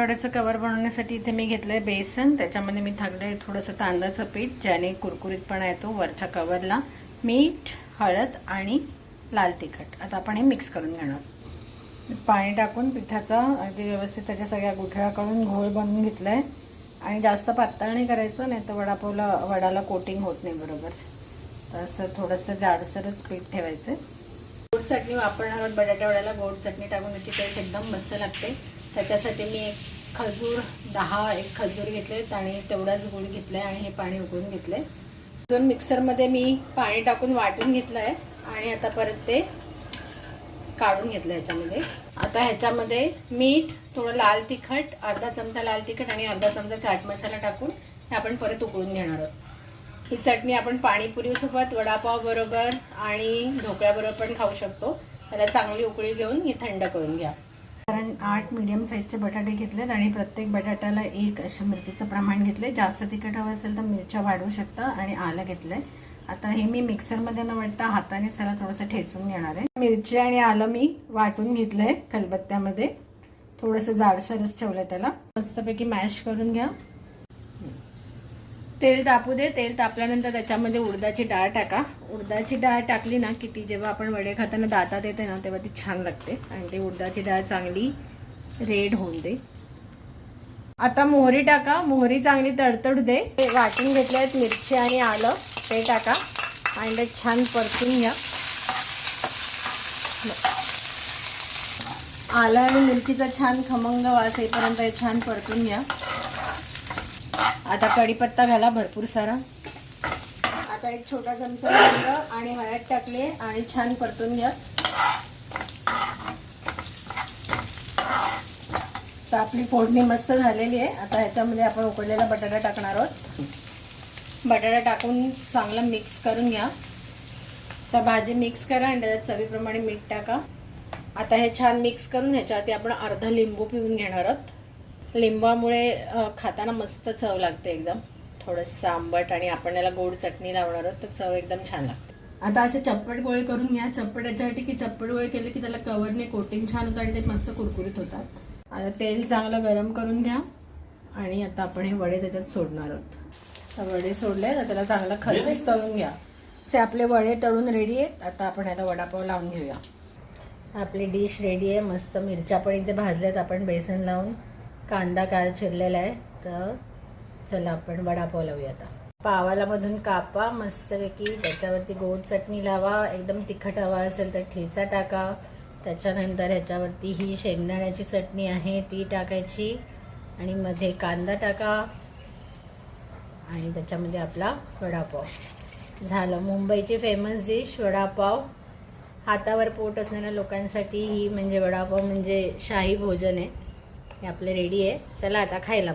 वड्याचं कवर बनवण्यासाठी इथे मी घेतलंय बेसन. त्याच्यामध्ये मी टाकलंय थोडंसं तांदळाचं पीठ ज्याने कुरकुरीतपणा येतो वरच्या कवरला मीठ हळद आणि लाल तिखट. आता आपण हे मिक्स करून घेणार पाणी टाकून पिठाचा अगदी व्यवस्थित त्याच्या सगळ्या गुठळ्या काढून घोळ बनवून घेतलाय. आणि जास्त पातळ नाही करायचं नाही तर वडापावला वडाला कोटिंग होत नाही बरोबर. तर असं थोडंसं जाडसरच पीठ ठेवायचं गोड चटणी वापरणार आहोत. बटाटा वड्याला गोड चटणी टाकून त्याची टेस्ट एकदम मस्त लागते. त्याच्यासाठी मी एक खजूर दहा एक खजूर घेतलेत आणि तेवढाच गुळ घेतला आहे आणि हे पाणी उकळून घेतलं आहे अजून मिक्सरमध्ये मी पाणी टाकून वाटून घेतलं आहे आणि आता परत ते काढून घेतलं ह्याच्यामध्ये आता ह्याच्यामध्ये मीठ थोडं लाल तिखट अर्धा चमचा लाल तिखट आणि अर्धा चमचा चाट मसाला टाकून हे आपण परत उकळून घेणार आहोत. ही चटणी आपण पाणीपुरीसोबत वडापाव बरोबर आणि ढोकळ्याबरोबर पण खाऊ शकतो. त्याला चांगली उकळी घेऊन ही थंड करून घ्या. साधारण आठ मीडियम साईजचे बटाटे घेतलेत आणि प्रत्येक बटाट्याला एक असं मिरचीचं प्रमाण घेतले जास्त तिखट हवं असेल तर मिरच्या वाढवू शकता आणि आलं घेतलंय. आता हे मी मिक्सरमध्ये न वाटता हाताने त्याला थोडंसं ठेचून घेणार आहे. मिरची आणि आलं मी वाटून घेतलंय खलबत्त्यामध्ये थोडंसं जाडसरच ठेवलंय त्याला. मस्तपैकी मॅश करून घ्या. तेल तापू दे तेल तापल्यानंतर त्याच्यामध्ये उडदाची डाळ टाका. उडदाची डाळ टाकली ना की ती जेव्हा आपण वडे खाताना दातात येते ना तेव्हा ती छान लागते. आणि ती उडदाची डाळ चांगली रेड होऊन दे. आता मोहरी टाका. मोहरी चांगली तडतड दे. ते वाटून घेतले आहेत मिरची आणि आलं. ते टाका. आणि ते छान परतून घ्या. आलं आणि मिरचीचा छान खमंग वास येईपर्यंत हे छान परतून घ्या. आता कढीपत्ता घाला भरपूर सारा. आता एक छोटा चमचा हिंग आणि हळद टाकले आणि छान परतून घ्या. तर आपली फोडणी मस्त झालेली आहे. आता ह्याच्यामध्ये आपण उकडलेला बटाटा टाकणार आहोत. बटाटा टाकून चांगला मिक्स करून घ्या. तर भाजी मिक्स करा आणि त्याच्यात चवीप्रमाणे मीठ टाका. आता हे छान मिक्स करून ह्याच्यावरती आपण अर्धा लिंबू पिऊन घेणार आहोत. लिंबामुळे खाताना मस्त चव लागते एकदम. थोडंसं आंबट आणि आपण याला गोड चटणी लावणार आहोत तर चव एकदम छान लागते. आता असे चप्पट गोळे करून घ्या. चप्पट याच्यासाठी की चप्पट गोळे केले की त्याला कवरने कोटिंग छान होतं आणि ते मस्त कुरकुरीत होतात. आता तेल चांगलं गरम करून घ्या. आणि आता आपण हे वडे त्याच्यात सोडणार आहोत. तर वडे सोडले तर त्याला चांगलं खरपूस तळून घ्या. से आपले वडे तळून रेडी आहेत. आता आपण याला वडापाव लावून घेऊया. आपली डिश रेडी आहे. मस्त मिरच्या पण इथे भाजल्यात. आपण बेसन लावून. कांदा काल चिरलेला आहे तर चला आपण वडापाव लावूया आता. पावाला मधून कापा मस्तपैकी त्याच्यावरती गोड चटणी लावा एकदम तिखट हवा असेल तर ठेचा टाका. त्याच्यानंतर ह्याच्यावरती ही शेंगदाण्याची चटणी आहे ती टाकायची. आणि मध्ये कांदा टाका. आणि त्याच्यामध्ये आपला वडापाव झालं. मुंबईची फेमस डिश वडापाव हातावर पोट असणाऱ्या लोकांसाठी ही म्हणजे वडापाव म्हणजे शाही भोजन आहे. हे आपलं रेडी आहे. चला आता खायला.